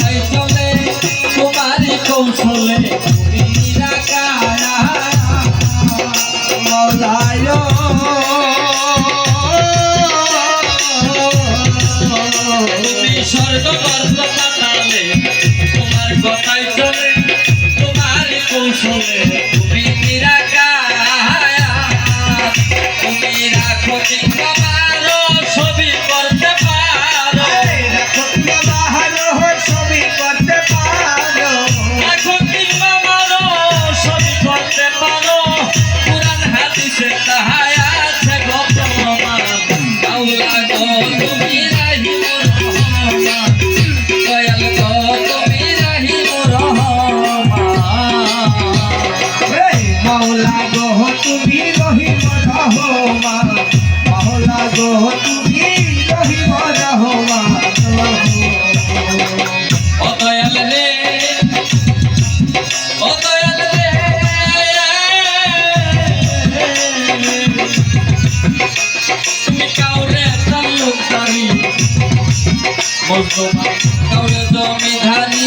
Hey, মাওলা গো তুমি রহিম রহমা মাওলা গো তুমি রহিম রহমা ও দয়াল রে ও দয়াল রে, তুমি কাউরে তাল্লুকদারি মুসলমান কাউরে জমিধারি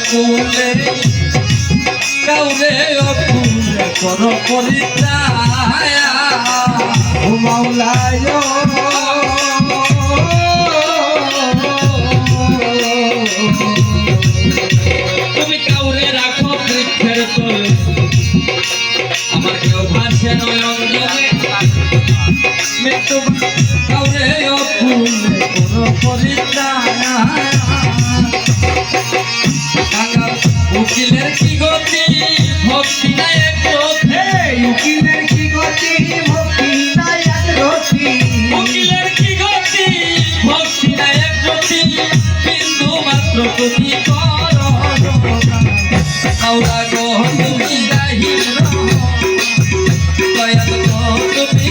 কাউরে অকুলে কাউরে অকুলে কর পরিত্রায়া ও মাওলা তুমি কাউরে রাখো বৃক্ষের তলে। আমার কেউ ভাসে নয়ন জলে মৃত্যু কাউরে অকুলে কর উকিলের কি গতি? ভক্তি নাই এক রথে উকিলের কি গতি? ভক্তি নাই এক রথি উকিলের কি গতি? ভক্তি নাই এক রথি বিন্দু মাত্র তুমি কর আওরা গো তুমি রাহি রহ। দয়াল গো তুমি